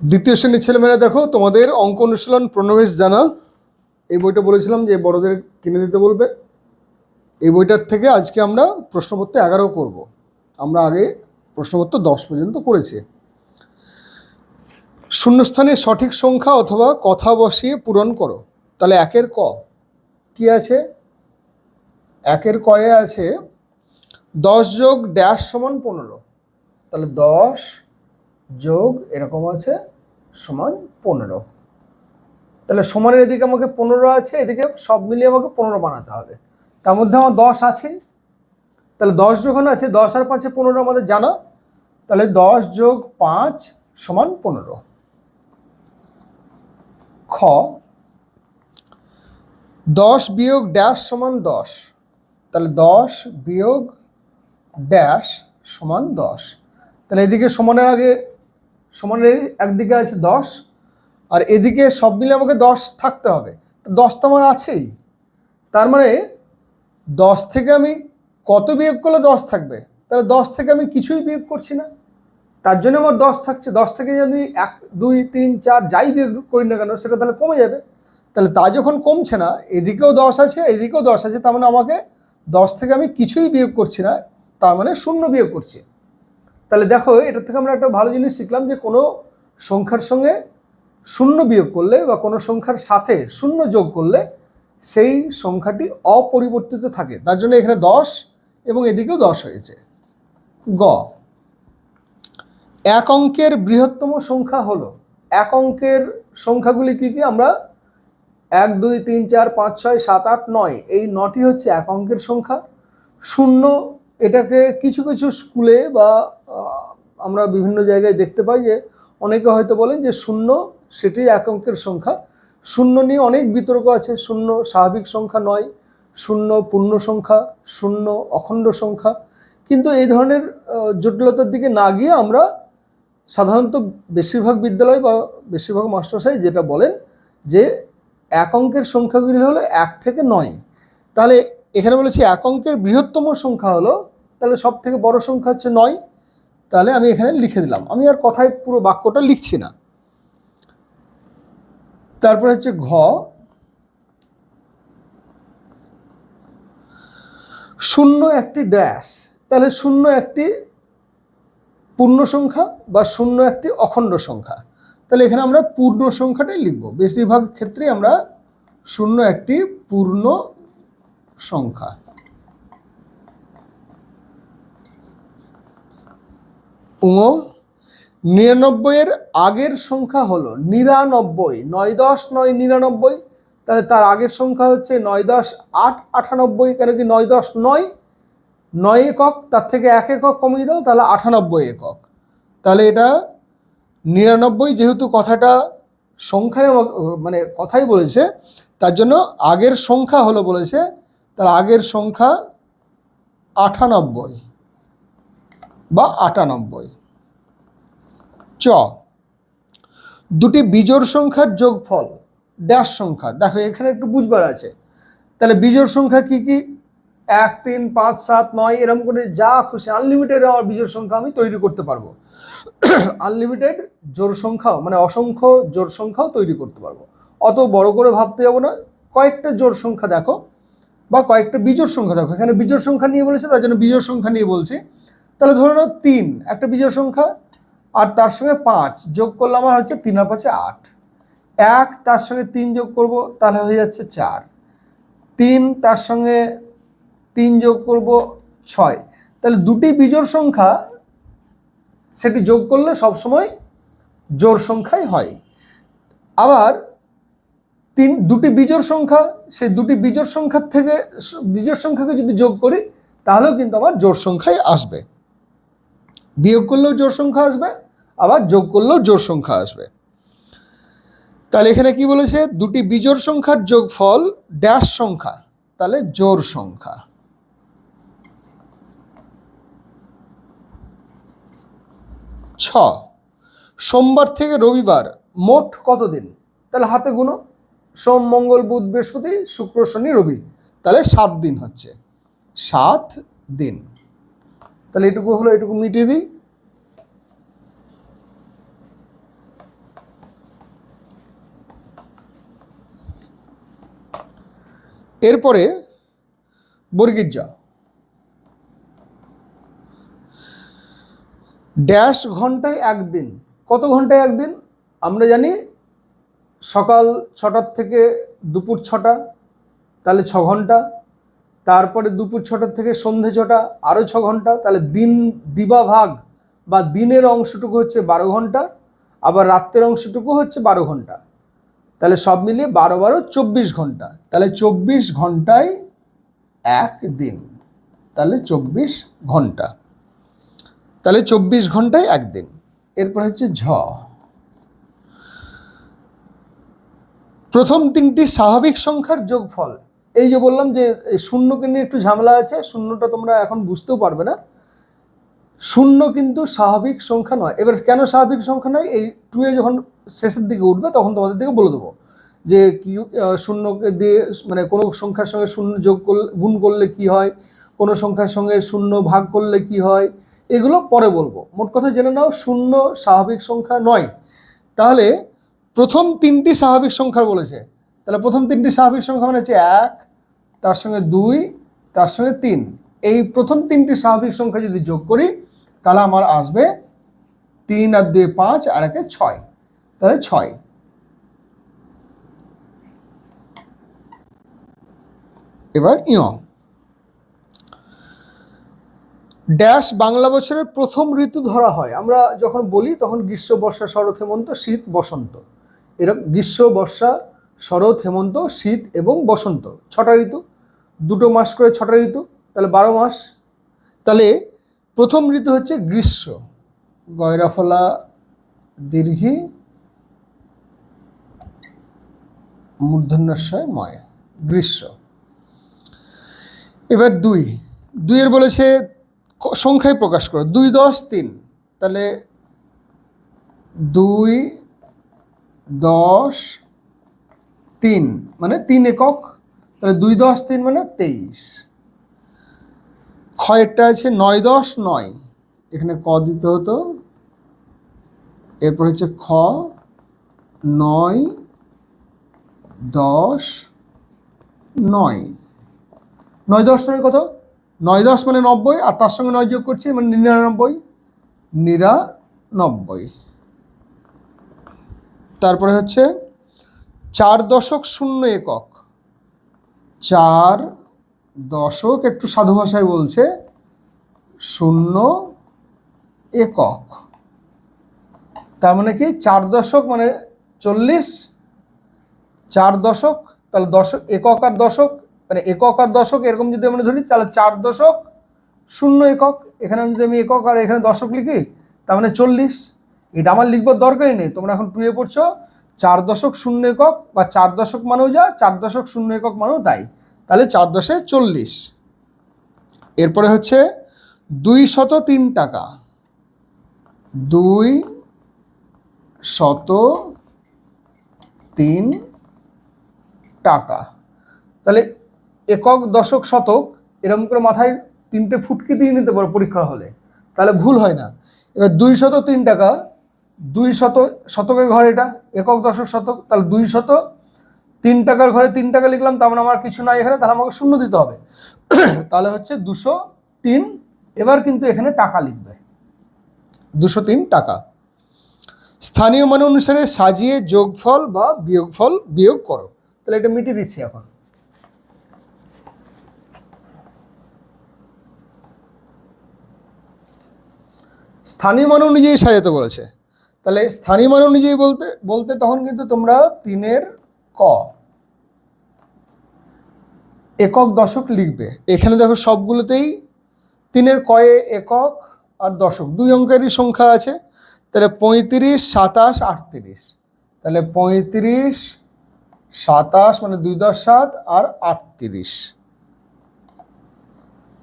দ্বিতীয় শ্রেণির ছেলেমেয়েরা দেখো, তোমাদের অঙ্ক অনুশীলন প্রণবেশ জানা। এই বইটা বলেছিলাম যে বড়দের কিনে দিতে বলবে। এই বইটার থেকে আজকে আমরা প্রশ্নপত্র এগারো করব। আমরা আগে প্রশ্নপত্র দশ পর্যন্ত করেছি। শূন্যস্থানে সঠিক সংখ্যা অথবা কথা বসিয়ে পূরণ করো। তাহলে একের ক? কি আছে? একের কয়ে আছে দশ যোগ ড্যাশ সমান পনেরো। তাহলে দশ যোগ এরকম আছে সমান পনেরো। তাহলে সমানের এদিকে আমাকে পনেরো আছে, এদিকে সব মিলিয়ে আমাকে পনেরো বানাতে হবে। তার মধ্যে আমার দশ আছে। তাহলে দশ যখন আছে, দশ আর পাঁচে পনেরো আমাদের জানা। তাহলে দশ যোগ পাঁচ সমান পনেরো। খ, দশ বিয়োগ ড্যাশ সমান দশ। তাহলে দশ বিয়োগ ড্যাশ সমান দশ। তাহলে এদিকে সমানের আগে সমানের এই একদিকে আছে দশ, আর এদিকে সব মিলে আমাকে দশ থাকতে হবে। দশ তো আমার আছেই। তার মানে দশ থেকে আমি কত বিয়োগ করলে দশ থাকবে? তাহলে দশ থেকে আমি কিছুই বিয়োগ করছি না। তার জন্য আমার দশ থাকছে। দশ থেকে যদি এক, দুই, তিন, চার যাই বিয়োগ করি না কেন, সেটা তাহলে কমে যাবে। তাহলে তা যখন কমছে না, এদিকেও দশ আছে, এদিকেও দশ আছে, তার মানে আমাকে দশ থেকে আমি কিছুই বিয়োগ করছি না, তার মানে শূন্য বিয়োগ করছি। তাহলে দেখো, এটা থেকে আমরা একটা ভালো জিনিস শিখলাম যে কোনো সংখ্যার সঙ্গে শূন্য বিয়োগ করলে বা কোনো সংখ্যার সাথে শূন্য যোগ করলে সেই সংখ্যাটি অপরিবর্তিত থাকে। তার জন্য এখানে দশ এবং এদিকেও দশ হয়েছে। গ। এক অঙ্কের বৃহত্তম সংখ্যা হলো, এক অঙ্কের সংখ্যাগুলি কি কি? আমরা এক, দুই, তিন, চার, পাঁচ, ছয়, সাত, আট, নয়, এই নটি হচ্ছে এক অঙ্কের সংখ্যা। শূন্য এটাকে কিছু কিছু স্কুলে বা আমরা বিভিন্ন জায়গায় দেখতে পাই যে, অনেকে হয়তো বলেন যে শূন্য সেটি এক অঙ্কের সংখ্যা। শূন্য নিয়ে অনেক বিতর্ক আছে। শূন্য স্বাভাবিক সংখ্যা নয়, শূন্য পূর্ণ সংখ্যা, শূন্য অখণ্ড সংখ্যা। কিন্তু এই ধরনের জটিলতার দিকে না গিয়ে আমরা সাধারণত বেশিরভাগ বিদ্যালয় বা বেশিরভাগ মাস্টারসাই যেটা বলেন যে, এক অঙ্কের সংখ্যাগুলি হলো এক থেকে নয়। তাহলে এখানে বলেছি এক অঙ্কের বৃহত্তম সংখ্যা হলো তাহলে সব থেকে বড় সংখ্যা হচ্ছে নয়। তাহলে আমি এখানে লিখে দিলাম। আমি আর কথায় পুরো বাক্যটা লিখছি না। তারপরে হচ্ছে ঘ। শূন্য একটি ড্যাশ তাহলে শূন্য একটি পূর্ণ সংখ্যা বা শূন্য একটি অখণ্ড সংখ্যা। তাহলে এখানে আমরা পূর্ণ সংখ্যাটাই লিখব। বেশিরভাগ ক্ষেত্রে আমরা শূন্য একটি পূর্ণ সংখ্যা। উঙ নিরানব্বইয়ের আগের সংখ্যা হলো নিরানব্বই, নয় দশ, নয় নিরানব্বই। তাহলে তার আগের সংখ্যা হচ্ছে নয় দশ, আট, আটানব্বই, কেন কি নয় দশ, নয়? নয় একক, তার থেকে এক একক কমিয়ে দাও, তাহলে আটানব্বই একক। তাহলে এটা নিরানব্বই যেহেতু কথাটা সংখ্যায় মানে কথাই বলেছে, তার জন্য আগের সংখ্যা হলো বলেছে, তার আগের সংখ্যা আটানব্বই। বা আটানব্বই। চ। দুটি বিজোড় সংখ্যার যোগফল, ড্যাশ সংখ্যা। দেখো, এখানে একটু বুঝবার আছে। তাহলে বিজোড় সংখ্যা কি কি? এক, তিন, পাঁচ, সাত, নয় এরকম করে যা খুশি আনলিমিটেড আমার বিজোড় সংখ্যা আমি তৈরি করতে পারব। আনলিমিটেড জোর সংখ্যাও মানে অসংখ্য জোর সংখ্যাও তৈরি করতে পারব। অত বড় করে ভাবতে যাব না। কয়েকটা জোর সংখ্যা দেখো, বা কয়েকটা বিজোড় সংখ্যা দেখো। এখানে বিজোড় সংখ্যা নিয়ে বলেছে, তার জন্য বিজোড় সংখ্যা নিয়ে বলছি। তাহলে ধরে নাও তিন, একটা বিজোড় সংখ্যা, আর তার সঙ্গে পাঁচ যোগ করলে আমার হচ্ছে তিন আর পাঁচে আট। এক, তার সঙ্গে তিন যোগ করব, তাহলে হয়ে যাচ্ছে চার। তিন, তার সঙ্গে তিন যোগ করব ছয়। তাহলে দুটি বিজোড় সংখ্যা সেটি যোগ করলে সবসময় জোর সংখ্যাই হয়। আবার তিন, দুটি বিজোড় সংখ্যা, সেই দুটি বিজোড় সংখ্যার থেকে বিজোড় সংখ্যাকে যদি যোগ করি, তাহলেও কিন্তু আমার জোর সংখ্যাই আসবে। বিয়োগ করলেও জোড় সংখ্যা আসবে, আবার যোগ করলেও জোড় সংখ্যা আসবে। তাহলে এখানে কি বলেছে? দুটি বিজোড় সংখ্যার যোগফল ড্যাশ সংখ্যা, তাহলে জোড় সংখ্যা। ছ, সোমবার থেকে রবিবার মোট কত দিন তাহলে হাতে গুনো সোম, মঙ্গল, বুধ, বৃহস্পতি, শুক্র, শনি, রবি, তাহলে সাত দিন হচ্ছে। সাত দিন। তাহলে এটুকু হলো, এটুকু মিটিয়ে দিই। এরপরে বর্গির যা ড্যাশ ঘন্টায় একদিন। কত ঘন্টায় একদিন? আমরা জানি সকাল ছটার থেকে দুপুর ছটা, তাহলে ছ ঘণ্টা। তারপরে দুপুর ছটার থেকে সন্ধে ছটা আরও ছ ঘণ্টা, তাহলে দিন দিবাভাগ বা দিনের অংশটুকু হচ্ছে বারো ঘণ্টা, আবার রাত্রের অংশটুকু হচ্ছে বারো ঘণ্টা। তাহলে সব মিলিয়ে বারো বারো চব্বিশ ঘণ্টা। তাহলে চব্বিশ ঘন্টায় এক দিন। তাহলে চব্বিশ ঘণ্টা। তাহলে চব্বিশ ঘন্টায় একদিন এরপর হচ্ছে ঝ। প্রথম তিনটি স্বাভাবিক সংখ্যার যোগফল। এই যে বললাম যে শূন্যকে নিয়ে একটু ঝামেলা আছে, শূন্যটা তোমরা এখন বুঝতেও পারবে না। শূন্য কিন্তু স্বাভাবিক সংখ্যা নয়। এবার কেন স্বাভাবিক সংখ্যা নয়? এই টুয়ে যখন শেষের দিকে উঠবে, তখন তোমাদের দিকে বলে দেবো যে কি শূন্যকে দিয়ে মানে কোনো সংখ্যার সঙ্গে শূন্য যোগ করলে, গুণ করলে কি হয়? কোনো সংখ্যার সঙ্গে শূন্য ভাগ করলে কি হয়? এগুলো পরে বলব। মোট কথা জেনে নাও, শূন্য স্বাভাবিক সংখ্যা নয়। তাহলে প্রথম তিনটি স্বাভাবিক সংখ্যা বলেছে। তাহলে প্রথম তিনটি স্বাভাবিক সংখ্যা মানে হচ্ছে এক, তার সঙ্গে দুই, তার সঙ্গে তিন। এই প্রথম তিনটি স্বাভাবিক সংখ্যা যদি যোগ করি, তাহলে আমার আসবে তিন আর দুই পাঁচ, আর একে ছয়। তাহলে ছয়। এবার ইয় ড্যাশ বাংলা বছরের প্রথম ঋতু ধরা হয়। আমরা যখন বলি, তখন গ্রীষ্ম, বর্ষা, শরৎ, হেমন্ত, শীত, বসন্ত। এরকম গ্রীষ্ম, বর্ষা শরৎ, হেমন্ত, শীত এবং বসন্ত। ছটা ঋতু। দুটো মাস করে ছটা ঋতু, তাহলে বারো মাস। তাহলে প্রথম ঋতু হচ্ছে গ্রীষ্ম। গয়রাফলা দীর্ঘি মূর্ধন্যশয় ময়। গ্রীষ্ম। এবার দুই। দুইয়ের বলেছে সংখ্যায় প্রকাশ করো। দুই, দশ, তিন। তাহলে দুই, দশ তিন মানে তিন একক, তাহলে দুই দশ, তিন মানে তেইশ। ক্ষয়েরটা আছে নয় দশ, নয়। এখানে ক দিতে হতো। এরপর হচ্ছে খ, নয়, দশ, নয়। নয় দশ নয় কত? নয় দশ মানে নব্বই, আর তার সঙ্গে নয় যোগ করছি মানে নিরানব্বই। নিরানব্বই। তারপরে হচ্ছে চার দশক শূন্য একক। চার দশক একটু সাধু ভাষায় বলছে, শূন্য একক। তার মানে কি চার দশক মানে চল্লিশ? চার দশক, তাহলে দশক, একক আর দশক মানে একক আর দশক এরকম যদি আমরা ধরি, তাহলে চার দশক শূন্য একক। এখানে যদি আমি একক আর এখানে দশক লিখি, তার মানে চল্লিশ। এটা আমার লিখবার দরকারই নেই, তোমরা এখন টুয়ে পড়ছো চার দশক শূন্য একক বা চার দশক মানেও যা, চার দশক শূন্য একক মানেও তাই। তাহলে চার দশে চল্লিশ। এরপরে হচ্ছে দুই শত তিন টাকা। দুই শত তিন টাকা। তাহলে একক দশক শতক, এরকম করে মাথায় তিনটে ফুটকি দিয়ে নিতে পারো পরীক্ষা হলে। তাহলে ভুল হয় না। এবার দুই শত তিন টাকা দুই শত, শতকের ঘর এটা, একক দশক শতক, তাহলে দুই শত, তিন টাকার ঘরে তিন টাকা লিখলাম, তার মানে আমার কিছু নাই এখানে, তাহলে আমাকে শূন্য দিতে হবে। তাহলে হচ্ছে দুশো তিন, এবার কিন্তু এখানে টাকা লিখবে। দুশো তিন টাকা। স্থানীয় মান অনুসারে সাজিয়ে যোগফল বা বিয়োগফল বিয়োগ করো। তাহলে এটা মিটিয়ে দিচ্ছি এখন। স্থানীয় মান অনুযায়ী সাজাতে বলেছে। তাহলে স্থানীয় মান অনুযায়ী বলতে বলতে তখন কিন্তু তোমরা তিনের ক। একক দশক লিখবে। এখানে দেখো সবগুলোতেই তিনের কয়ে একক আর দশক, দুই অঙ্কেরই সংখ্যা আছে। তাহলে পঁয়ত্রিশ, সাতাশ, আটত্রিশ। তাহলে পঁয়ত্রিশ, সাতাশ মানে দুই দশ সাত আর আটত্রিশ।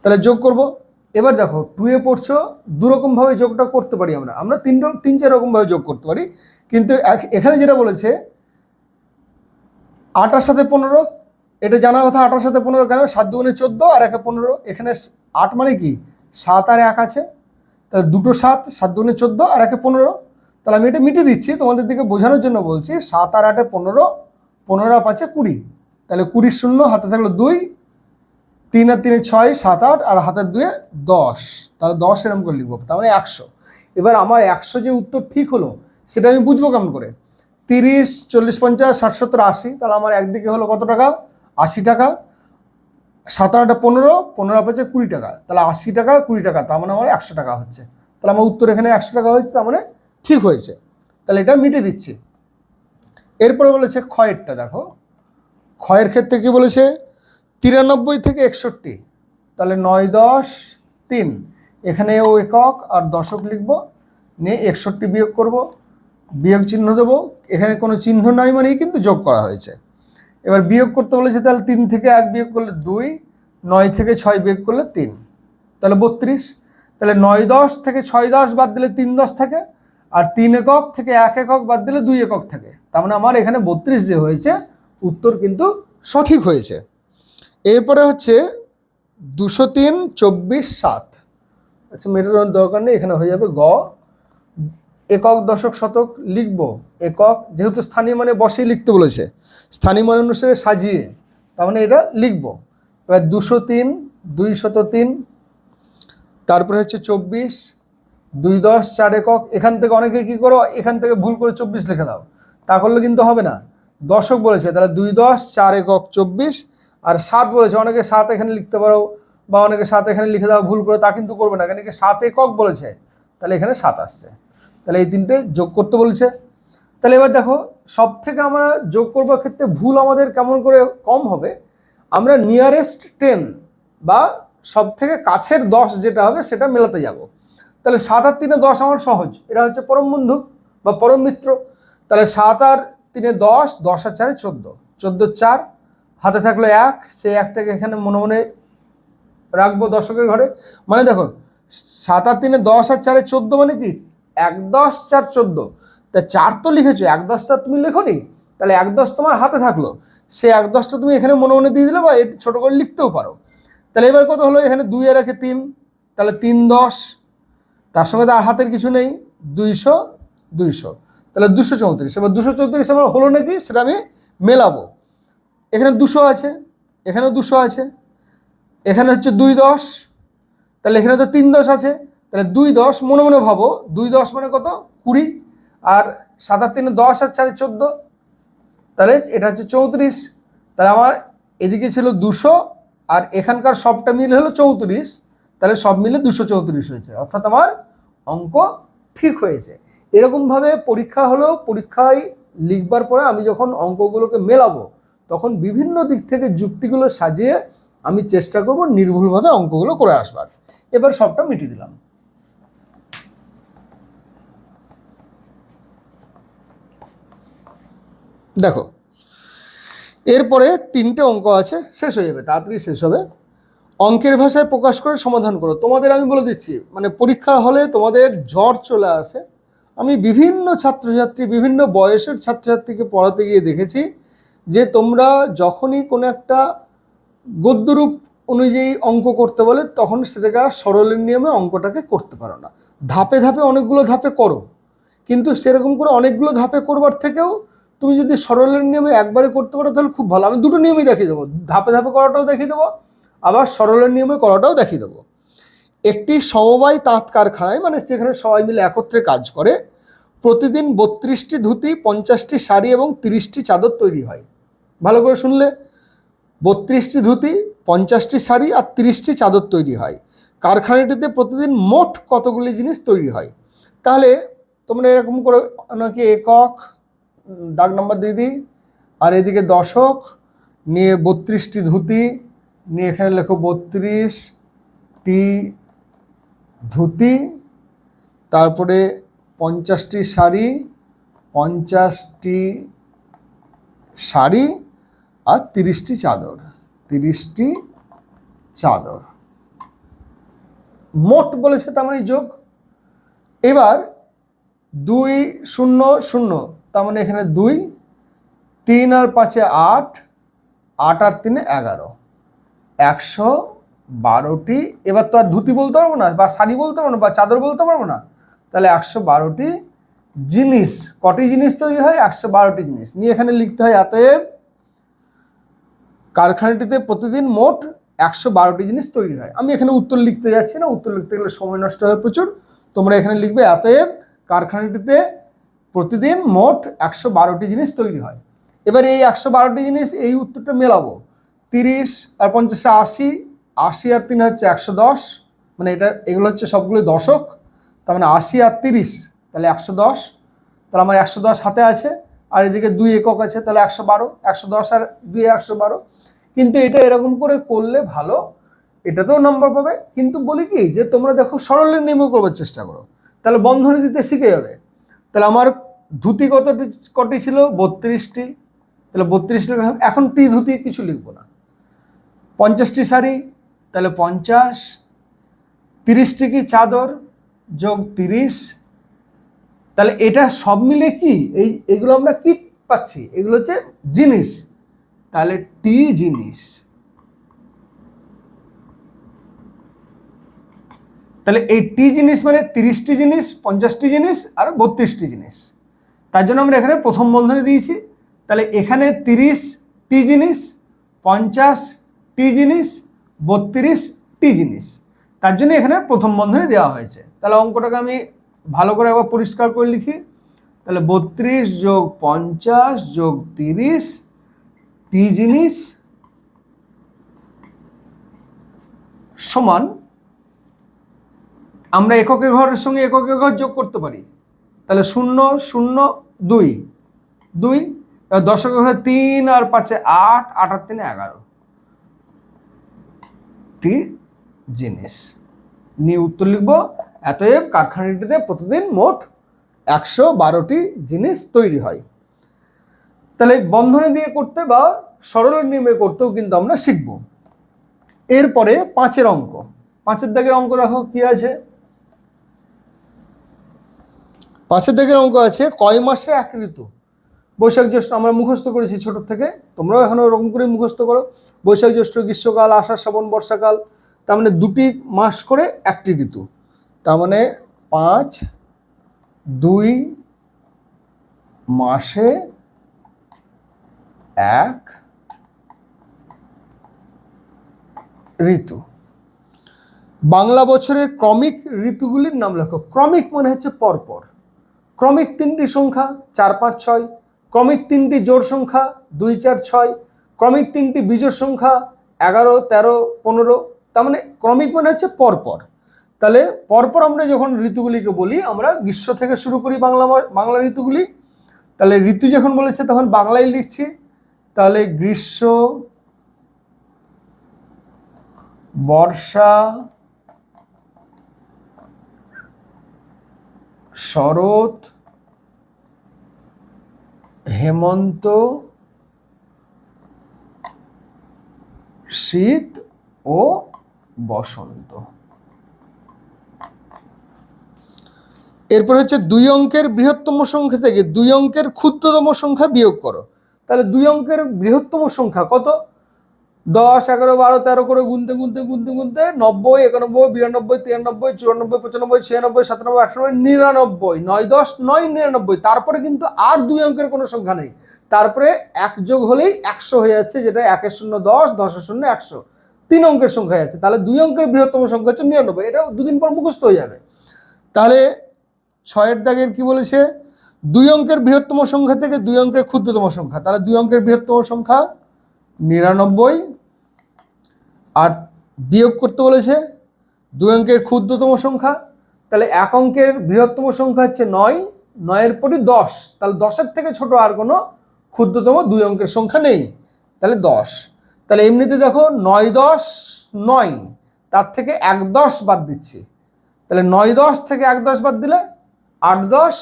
তাহলে যোগ করব। এবার দেখো টুয়ে পড়ছো, দুরকমভাবে যোগটা করতে পারি আমরা। আমরা তিন তিন, চার রকমভাবে যোগ করতে পারি। কিন্তু এখানে যেটা বলেছে, আটার সাথে পনেরো, এটা জানা কথা আটার সাথে পনেরো কেন? সাত দুগুণে চোদ্দ আর একে পনেরো, এখানে আট মানে কি? সাত আর এক আছে। তাহলে দুটো সাত সাত দুগুণে চোদ্দ আর একে পনেরো। তাহলে আমি এটা মিটিয়ে দিচ্ছি, তোমাদের দিকে বোঝানোর জন্য বলছি, সাত আর আটে পনেরো পনেরো পাঁচে কুড়ি। তাহলে কুড়ি শূন্য, হাতে থাকল দুই তিন আর তিনে ছয়, সাত আট, আর হাতের দুয়ে দশ। তাহলে দশ এরকম করে লিখব, তার মানে একশো। এবার আমার একশো যে উত্তর ঠিক হলো, সেটা আমি বুঝব কেমন করে? তিরিশ, চল্লিশ, পঞ্চাশ, ষাট, সত্তর, আশি, তাহলে আমার একদিকে হলো কত টাকা? আশি টাকা। সাত আটটা পনেরো পনেরো পাচ্ছে কুড়ি টাকা। তাহলে আশি টাকা, কুড়ি টাকা, তার মানে আমার একশো টাকা হচ্ছে। তাহলে আমার উত্তর এখানে একশো টাকা হয়েছে, তার মানে ঠিক হয়েছে। তাহলে এটা মিটে দিচ্ছি। এরপরে বলেছে ক্ষয়েরটা, দেখো। ক্ষয়ের ক্ষেত্রে কি বলেছে? তিরানব্বই থেকে একষট্টি। তাহলে নয়, দশ, তিন। এখানে ও একক আর দশক লিখব। নিয়ে একষট্টি বিয়োগ করব। বিয়োগ চিহ্ন দেবো। এখানে কোনো চিহ্ন নয় মানেই কিন্তু যোগ করা হয়েছে। এবার বিয়োগ করতে বলেছে, তাহলে তিন থেকে এক বিয়োগ করলে দুই, নয় থেকে ছয় বিয়োগ করলে তিন। তাহলে বত্রিশ। তাহলে নয়, দশ থেকে ছয়, দশ বাদ দিলে তিন, দশ থাকে। আর তিন একক থেকে এক একক বাদ দিলে দুই একক থাকে। তার মানে আমার এখানে বত্রিশ যে হয়েছে, উত্তর কিন্তু সঠিক হয়েছে। এরপরে হচ্ছে দুশো তিন, চব্বিশ, সাত। আচ্ছা মেটানোর দরকার নেই, এখানে হয়ে যাবে গ। একক, দশক, শতক লিখব। একক, যেহেতু স্থানীয় মানে বসেই লিখতে বলেছে। স্থানীয় মানে অনুসারে সাজিয়ে, তার মানে এটা লিখব। এবার দুশো তিন, দুই শত তিন, তারপরে হচ্ছে চব্বিশ, দুই দশ, চার একক। এখান থেকে অনেকে কি করো, এখান থেকে ভুল করে চব্বিশ লিখে দাও। তা করলে কিন্তু হবে না। দশক বলেছে, তাহলে দুই দশ, চার একক, চব্বিশ আর সাত বলেছে, অনেকে সাত এখানে লিখতে পারো বা অনেকে সাত এখানে লিখে দাও, ভুল করে তা কিন্তু করবে না। এখানে কি সাত একক বলেছে, তাহলে এখানে সাত আসছে। তাহলে এই তিনটে যোগ করতে বলেছে। তাহলে এবার দেখো সব থেকে আমরা যোগ করবার ক্ষেত্রে ভুল আমাদের কেমন করে কম হবে? আমরা নিয়ারেস্ট টেন বা সব থেকে কাছের দশ যেটা হবে সেটা মেলাতে যাব। তাহলে সাত আর তিনে দশ আমার সহজ। এটা হচ্ছে পরম বন্ধু বা পরম মিত্র। তাহলে সাত আর তিনে দশ দশ আর চারে চোদ্দ। চোদ্দ চার হাতে থাকল এক সেই একটাকে এখানে মনে মনে রাখব দশকের ঘরে। মানে দেখো, সাত আর তিনে দশ আর চারে চোদ্দ মানে কি? এক দশ, চার চোদ্দ। তা চার তো লিখেছো, এক দশটা তুমি লেখোনি? তাহলে এক দশ তোমার হাতে থাকল। সে এক দশটা তুমি এখানে মনে মনে দিয়ে দিলে বা একটু ছোটো করে লিখতেও পারো। তাহলে এবার কত হলো? এখানে দুই আর একে তিন। তাহলে তিন দশ। তার সঙ্গে তার হাতের কিছু নেই, দুইশো দুইশো। তাহলে দুশো চৌত্রিশ। এবার দুশো চৌত্রিশ আমার হলো নাকি? সেটা আমি মেলাবো। এখানে দুশো আছে এখানেও দুশো আছে, এখানে হচ্ছে দুই দশ, তাহলে এখানে তো তিন দশ আছে, তাহলে দুই দশ, মনে মনে ভাবো, দুই দশ মানে কত? কুড়ি, আর সাত আর তিনে দশ আর চারে চোদ্দ, তাহলে এটা হচ্ছে চৌত্রিশ, তাহলে আমার এদিকে ছিল দুশো, আর এখানকার সবটা মিলে হলো চৌত্রিশ, তাহলে সব মিলে দুশো চৌত্রিশ হয়েছে, অর্থাৎ আমার অঙ্ক ঠিক হয়েছে। এরকমভাবে পরীক্ষা হলো, পরীক্ষায় লিখবার পরে আমি যখন অঙ্কগুলোকে মেলাবো তখন বিভিন্ন দিক থেকে যুক্তিগুলো সাজিয়ে আমি চেষ্টা করব নির্ভুলভাবে অঙ্কগুলো করে আসবার। এবার সবটা মিটিয়ে দিলাম। দেখো, এরপরে তিনটে অঙ্ক আছে, শেষ হয়ে যাবে, তাড়াতাড়ি শেষ হবে। অঙ্কের ভাষায় প্রকাশ করে সমাধান করো। তোমাদের আমি বলে দিচ্ছি মানে পরীক্ষার হলে তোমাদের জ্বর চলে আসে। আমি বিভিন্ন ছাত্রছাত্রী, বিভিন্ন বয়সের ছাত্রছাত্রীকে পড়াতে গিয়ে দেখেছি যে তোমরা যখনই কোনো একটা গদ্যরূপ অনুযায়ী অঙ্ক করতে বলে, তখন সেটাকে আর সরলের নিয়মে অঙ্কটাকে করতে পারো না। ধাপে ধাপে অনেকগুলো ধাপে করো। কিন্তু সেরকম করে অনেকগুলো ধাপে করবার থেকেও তুমি যদি সরলের নিয়মে একবারে করতে পারো, তাহলে খুব ভালো। আমি দুটো নিয়মই দেখিয়ে দেবো। ধাপে ধাপে করাটাও দেখিয়ে দেবো, আবার সরলের নিয়মে করাটাও দেখিয়ে দেবো। একটি সমবায় তাঁত কারখানায় মানে সেখানে সবাই মিলে একত্রে কাজ করে প্রতিদিন বত্রিশটি ধুতি, পঞ্চাশটি শাড়ি এবং তিরিশটি চাদর তৈরি হয়। ভালো করে শুনলে, বত্রিশটি ধুতি, পঞ্চাশটি শাড়ি আর তিরিশটি চাদর তৈরি হয়। কারখানাটিতে প্রতিদিন মোট কতগুলি জিনিস তৈরি হয়? তাহলে তোমরা এরকম করে নাকি একক দাগ নম্বর দিয়ে দিই, আর এদিকে দশক, নিয়ে বত্রিশটি ধুতি, নিয়ে এখানে লেখো বত্রিশটি ধুতি, তারপরে পঞ্চাশটি শাড়ি পঞ্চাশটি শাড়ি আর তিরিশটি চাদর। তিরিশটি চাদর। মোট বলেছে তার মানে যোগ। এবার দুই শূন্য শূন্য, তার মানে এখানে দুই, তিন আর পাঁচে আট আট আর তিনে এগারো। একশো বারোটি, এবার তো আর ধুতি বলতে পারব না, বা শাড়ি বলতে পারব না, বা চাদর বলতে পারব না। তাহলে একশো বারোটি জিনিস, কটি জিনিস তৈরি হয়? একশো বারোটি জিনিস। নিয়ে এখানে লিখতে হয়, অতএব কারখানাটিতে প্রতিদিন মোট একশো বারোটি জিনিস তৈরি হয়। আমি এখানে উত্তর লিখতে যাচ্ছি না, উত্তর লিখতে গেলে সময় নষ্ট হয় প্রচুর। তোমরা এখানে লিখবে, অতএব কারখানাটিতে প্রতিদিন মোট একশো বারোটি জিনিস তৈরি হয়। এবার এই একশো বারোটি জিনিস, এই উত্তরটা মেলাবো। তিরিশ আর পঞ্চাশে আশি আশি আর তিন হচ্ছে একশো দশ। মানে এটা, এগুলো হচ্ছে সবগুলো দশক। তার মানে আশি আর তিরিশ, তাহলে একশো দশ, তাহলে আমার একশো দশ হাতে আছে, আর এদিকে দুই একক আছে, তাহলে একশো বারো, একশো দশ আর দুই একশো বারো। কিন্তু এটা এরকম করে করলে ভালো, এটাতেও নম্বর পাবে, কিন্তু বলি কি, যে তোমরা দেখো সরলের নিয়মে করবার চেষ্টা করো। তাহলে বন্ধনী দিতে শিখে যাবে। তাহলে আমার ধুতি কতটি, কটি ছিল? বত্রিশটি। তাহলে বত্রিশ লিখলাম এখন টি ধুতি কিছু লিখব না। পঞ্চাশটি শাড়ি, তাহলে পঞ্চাশ। তিরিশটি কি চাদর? যোগ তিরিশ। তাহলে এটা সব মিলে কি? এই, এগুলো আমরা কি পাচ্ছি? এগুলো হচ্ছে জিনিস। তাহলে টি জিনিস। তাহলে এই টি জিনিস মানে তিরিশটি জিনিস, পঞ্চাশটি জিনিস, আর বত্রিশটি জিনিস। তার জন্য আমরা এখানে প্রথম বন্ধনী দিয়েছি। তাহলে এখানে তিরিশ টি জিনিস, পঞ্চাশ টি জিনিস, বত্রিশ টি জিনিস। তার জন্য এখানে প্রথম বন্ধনী দেওয়া হয়েছে। তাহলে অঙ্কটাকে আমি ভালো করে একবার পরিষ্কার করে লিখি। তাহলে বত্রিশ যোগ পঞ্চাশ যোগ তিরিশ, টি জিনিস সমান, আমরা এককে ঘরের সঙ্গে এককে ঘর যোগ করতে পারি। তাহলে শূন্য শূন্য, দুই দুই এবার দশকে ঘরে তিন আর পাঁচে আট আট আর তিনে এগারো। টি জিনিস। নিয়ে উত্তর লিখব। এতএব কারখানাটিতে প্রতিদিন মোট একশো বারোটি জিনিস তৈরি হয়। তাহলে বন্ধনে দিয়ে করতে বা সরল নিয়মে করতেও কিন্তু আমরা শিখব। এরপরে পাঁচের অঙ্ক। পাঁচের দাগের অঙ্ক দেখো কি আছে? পাঁচের দাগের অঙ্ক আছে, কয় মাসে এক ঋতু? বৈশাখ জ্যৈষ্ঠ আমরা মুখস্থ করেছি ছোট থেকে, তোমরাও এখন ওরকম করে মুখস্থ করো। বৈশাখ জ্যৈষ্ঠ, গ্রীষ্মকাল, আষাঢ়, শ্রাবণ, বর্ষাকাল তার মানে দুটি মাস করে একটি ঋতু। তার মানে পাঁচ, দুই মাসে এক ঋতু। বাংলা বছরের ক্রমিক ঋতুগুলির নাম লেখো। ক্রমিক মানে হচ্ছে পরপর। ক্রমিক তিনটি সংখ্যা, চার, পাঁচ, ছয়। ক্রমিক তিনটি জোর সংখ্যা, দুই, চার, ছয়। ক্রমিক তিনটি বিজোড় সংখ্যা, এগারো, তেরো, পনেরো তার মানে ক্রমিক মানে হচ্ছে পরপর। তাহলে পরপর আমরা যখন ঋতুগুলিকে বলি, আমরা গ্রীষ্ম থেকে শুরু করি বাংলা বাংলা ঋতুগুলি। তাহলে ঋতু যখন বলেছে তখন বাংলায় লিখছি। তাহলে গ্রীষ্ম, বর্ষা, শরৎ, হেমন্ত, শীত ও বসন্ত। এরপর হচ্ছে দুই অঙ্কের বৃহত্তম সংখ্যা থেকে দুই অঙ্কের ক্ষুদ্রতম সংখ্যা বিয়োগ করো। তাহলে দুই অঙ্কের বৃহত্তম সংখ্যা কত? দশ, এগারো, বারো, তেরো করে গুনতে গুনতে গুনতে গুনতে নব্বই, একানব্বই, বিরানব্বই, তিরানব্বই, চুরানব্বই, পঁচানব্বই, ছিয়ানব্বই, সাতানব্বই, আটানব্বই, নিরানব্বই, নয় দশ, নয়, নিরানব্বই, তারপরে কিন্তু আর দুই অঙ্কের কোনো সংখ্যা নেই। তারপরে এক যোগ হলেই একশো হয়ে যাচ্ছে, যেটা একের শূন্য দশ, দশের শূন্য একশো। তিন অঙ্কের সংখ্যা আছে, তাহলে দুই অঙ্কের বৃহত্তম সংখ্যা হচ্ছে নিরানব্বই এটা দুদিন পর মুখস্থ হয়ে যাবে। তাহলে ছয়ের দাগের কি বলেছে? দুই অঙ্কের বৃহত্তম সংখ্যা থেকে দুই অঙ্কের ক্ষুদ্রতম সংখ্যা, তাহলে দুই অঙ্কের বৃহত্তম সংখ্যা নিরানব্বই, আর বিয়োগ করতে বলেছে দুই অঙ্কের ক্ষুদ্রতম সংখ্যা, তাহলে এক অঙ্কের বৃহত্তম সংখ্যা হচ্ছে নয়, নয়ের পরই দশ, তাহলে দশের থেকে ছোট আর কোনো ক্ষুদ্রতম দুই অঙ্কের সংখ্যা নেই, তাহলে দশ। তাহলে এমনিতে দেখো নয় দশ নয়, তার থেকে এক দশ বাদ দিচ্ছি। তাহলে নয় দশ থেকে এক দশ বাদ দিলে আট দশ,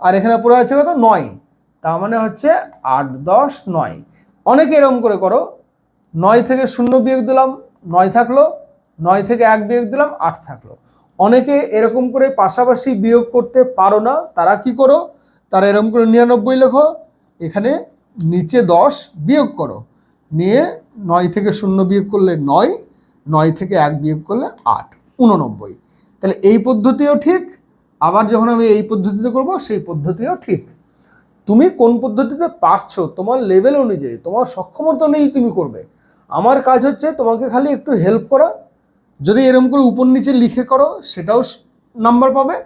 আর এখানে পড়ে আছে কত? নয়। তার মানে হচ্ছে আট দশ নয়। অনেকে এরকম করে করো, নয় থেকে শূন্য বিয়োগ দিলাম, নয় থাকল, নয় থেকে এক বিয়োগ দিলাম, আট থাকল। অনেকে এরকম করে পাশাপাশি বিয়োগ করতে পারো না, তারা কি করো? তারা এরকম করে নিরানব্বই লেখো, এখানে নিচে দশ বিয়োগ করো। নিয়ে নয় থেকে শূন্য বিয়োগ করলে নয় নয় থেকে এক বিয়োগ করলে আট, উননব্বই। তাহলে এই পদ্ধতিও ঠিক, আবার যখন আমি এই পদ্ধতিতে করব, সেই পদ্ধতিও ঠিক। তুমি কোন পদ্ধতিতে পারছ, তোমার লেভেল অনুযায়ী, তোমার সক্ষমতা অনুযায়ী তুমি করবে। আমার কাজ হচ্ছে তোমাকে খালি একটু হেল্প করা। যদি এরকম করে উপর নিচে লিখে করো, সেটাও নাম্বার পাবে।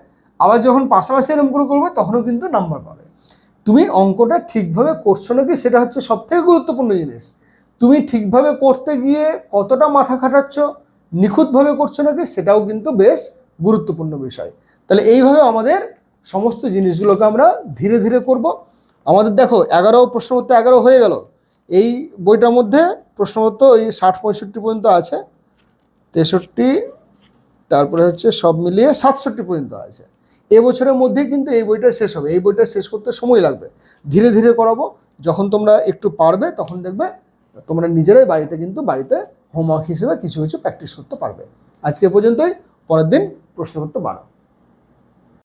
আবার যখন পাশাপাশি এরকম করে করবে, তখনও কিন্তু নাম্বার পাবে। তুমি অঙ্কটা ঠিকভাবে করছ নাকি, সেটা হচ্ছে সবথেকে গুরুত্বপূর্ণ জিনিস। তুমি ঠিকভাবে করতে গিয়ে কতটা মাথা খাটাচ্ছ, নিখুঁতভাবে করছ নাকি সেটাও কিন্তু বেশ গুরুত্বপূর্ণ বিষয়। তাহলে এইভাবে আমাদের সমস্ত জিনিসগুলোকে আমরা ধীরে ধীরে করব। আমাদের দেখো, এগারো প্রশ্নপত্র এগারো হয়ে গেল। এই বইটার মধ্যে প্রশ্নপত্র ওই ষাট পঁয়ষট্টি পর্যন্ত আছে। তেষট্টি, তারপরে হচ্ছে সব মিলিয়ে সাতষট্টি পর্যন্ত আছে। এবছরের মধ্যেই কিন্তু এই বইটা শেষ হবে। এই বইটা শেষ করতে সময় লাগবে। ধীরে ধীরে করাবো। যখন তোমরা একটু পারবে, তখন দেখবে তোমরা নিজেরাই বাড়িতে কিন্তু বাড়িতে হোমওয়ার্ক হিসেবে কিছু কিছু প্র্যাকটিস করতে পারবে। আজকে পর্যন্তই, পরের দিন প্রশ্নপত্র বাড়ো